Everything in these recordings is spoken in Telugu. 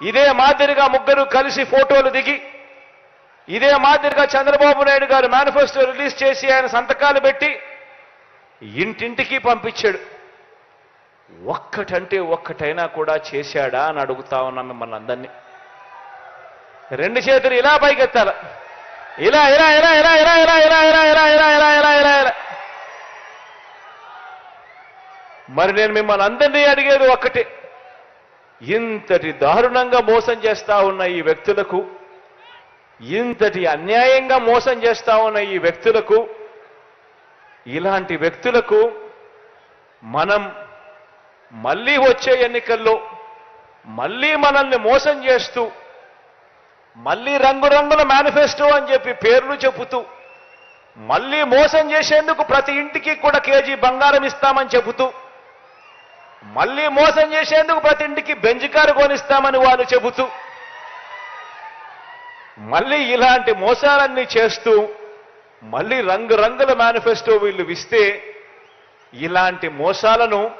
ఇదే మాదిరిగా ముగ్గురు కలిసి ఫోటోలు దిగి ఇదే మాదిరిగా చంద్రబాబు నాయుడు గారు మేనిఫెస్టో రిలీజ్ చేసి ఆయన సంతకాలు పెట్టి ఇంటింటికి పంపించాడు ఒక్కటంటే ఒక్కటైనా కూడా చేశాడా అని అడుగుతా ఉన్నా మిమ్మల్ని అందరినీ రెండు చేతులు ఇలా పైకెత్తాల ఇలా ఇలా ఇలా ఇలా ఇలా ఇలా ఇలా ఇలా ఇలా ఇలా ఇలా ఇలా ఇలా ఇలా మరి నేను మిమ్మల్ని అందరినీ అడిగేది ఒక్కటే ఇంతటి దారుణంగా మోసం చేస్తా ఉన్న ఈ వ్యక్తులకు ఇంతటి అన్యాయంగా మోసం చేస్తా ఉన్న ఈ వ్యక్తులకు ఇలాంటి వ్యక్తులకు మనం మళ్ళీ వచ్చే ఎన్నికల్లో మళ్ళీ మనల్ని మోసం చేస్తూ మళ్ళీ రంగురంగుల మేనిఫెస్టో అని చెప్పి పేర్లు చెబుతూ మళ్ళీ మోసం చేసేందుకు ప్రతి ఇంటికి కూడా కేజీ బంగారం ఇస్తామని చెబుతూ మళ్ళీ మోసం చేసేందుకు ప్రతి ఇంటికి బెంజ్ కారు కొనిస్తామని వాళ్ళు చెబుతూ మళ్ళీ ఇలాంటి మోసాలన్నీ చేస్తూ మళ్ళీ రంగురంగుల మేనిఫెస్టో వీళ్ళు ఇస్తే ఇలాంటి మోసాలను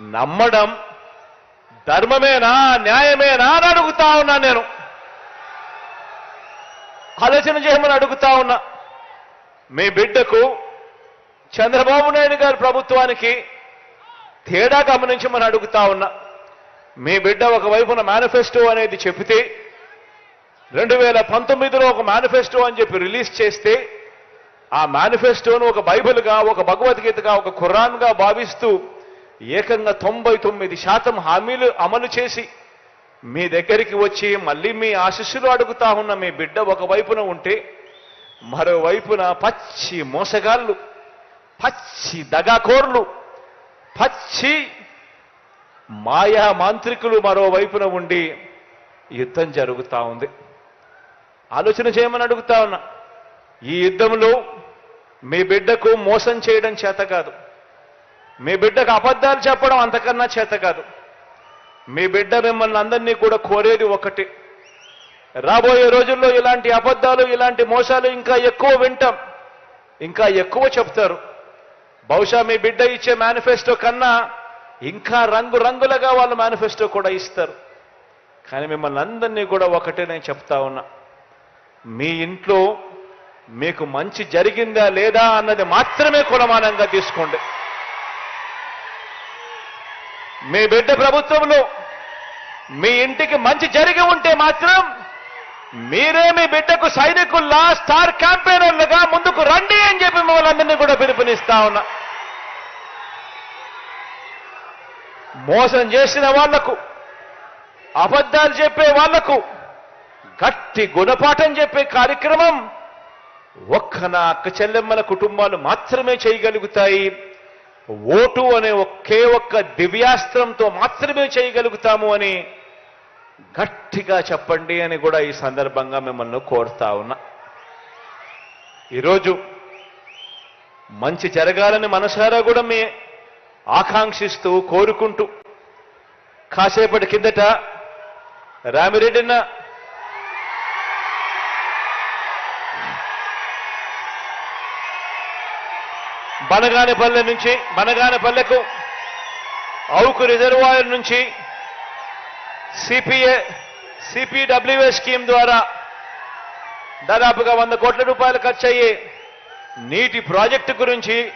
నమ్మడం ధర్మమేనా న్యాయమేనా అని అడుగుతా ఉన్నా నేను. ఆలోచన చేయమని అడుగుతా ఉన్నా. మీ బిడ్డకు చంద్రబాబు నాయుడు గారి ప్రభుత్వానికి తేడా గమనించమని అడుగుతా ఉన్నా. మీ బిడ్డ ఒకవైపున మేనిఫెస్టో అనేది చెబితే రెండు వేల పంతొమ్మిదిలో ఒక మేనిఫెస్టో అని చెప్పి రిలీజ్ చేస్తే ఆ మేనిఫెస్టోను ఒక బైబిల్గా ఒక భగవద్గీతగా ఒక ఖురాన్గా భావిస్తూ ఏకంగా తొంభై తొమ్మిది శాతం హామీలు అమలు చేసి మీ దగ్గరికి వచ్చి మళ్ళీ మీ ఆశీస్సులు అడుగుతా ఉన్న మీ బిడ్డ ఒకవైపున ఉంటే మరోవైపున పచ్చి మోసగాళ్ళు పచ్చి దగాకోర్లు పచ్చి మాయా మాంత్రికులు మరోవైపున ఉండి యుద్ధం జరుగుతూ ఉంది. ఆలోచన చేయమని అడుగుతా ఉన్నా. ఈ యుద్ధంలో మీ బిడ్డకు మోసం చేయడం చేత కాదు. మీ బిడ్డకు అబద్ధాలు చెప్పడం అంతకన్నా చేత కాదు. మీ బిడ్డ మిమ్మల్ని అందరినీ కూడా కోరేది ఒకటి. రాబోయే రోజుల్లో ఇలాంటి అబద్ధాలు ఇలాంటి మోసాలు ఇంకా ఎక్కువ వింటాం. ఇంకా ఎక్కువ చెప్తారు. బహుశా మీ బిడ్డ ఇచ్చే మేనిఫెస్టో కన్నా ఇంకా రంగు రంగులుగా వాళ్ళు మేనిఫెస్టో కూడా ఇస్తారు. కానీ మిమ్మల్ని అందరినీ కూడా ఒకటే నేను చెప్తా ఉన్నా. మీ ఇంట్లో మీకు మంచి జరిగిందా లేదా అన్నది మాత్రమే కులమానంగా తీసుకోండి. మీ బిడ్డ ప్రభుత్వంలో మీ ఇంటికి మంచి జరిగి ఉంటే మాత్రం మీరే మీ బిడ్డకు సైనికుల్లా స్టార్ క్యాంపెయినర్లుగా ముందు రండి అని చెప్పి మిమ్మల్ని అందరినీ కూడా ఉన్నా. మోసం చేసిన వాళ్ళకు అబద్ధాలు చెప్పే వాళ్ళకు గట్టి గుణపాఠం చెప్పే కార్యక్రమం ఒక్క నా అక్క చెల్లెమ్మల కుటుంబాలు మాత్రమే చేయగలుగుతాయి. ఓటు అనే ఒకే ఒక్క దివ్యాస్త్రంతో మాత్రమే చేయగలుగుతాము అని గట్టిగా చెప్పండి అని కూడా ఈ సందర్భంగా మిమ్మల్ని కోరుతా ఉన్నా. ఈరోజు మంచి జరగాలని మనసారా కూడా మీ ఆకాంక్షిస్తూ కోరుకుంటూ. కాసేపటి కిందట రామిరెడ్డిన్న బనగానపల్లె నుంచి బనగానపల్లెకు అవుకు రిజర్వాయర్ నుంచి సిపిఏ సిపిడబ్ల్యూఏ స్కీమ్ ద్వారా దాదాపుగా వంద కోట్ల రూపాయలు ఖర్చు అయ్యే నీటి ప్రాజెక్టు గురించి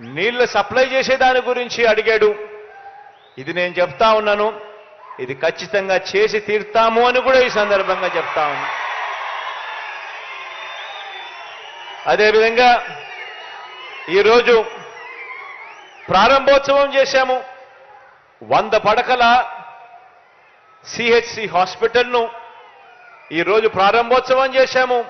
నీళ్ళు సప్లై చేసే దాని గురించి అడిగాడు. ఇది నేను చెప్తా ఉన్నాను. ఇది ఖచ్చితంగా చేసి తీరుతాము అని కూడా ఈ సందర్భంగా చెప్తా ఉన్నా. అదేవిధంగా ఈరోజు ప్రారంభోత్సవం చేశాము. వంద పడకల సిహెచ్సి హాస్పిటల్ను ఈరోజు ప్రారంభోత్సవం చేశాము.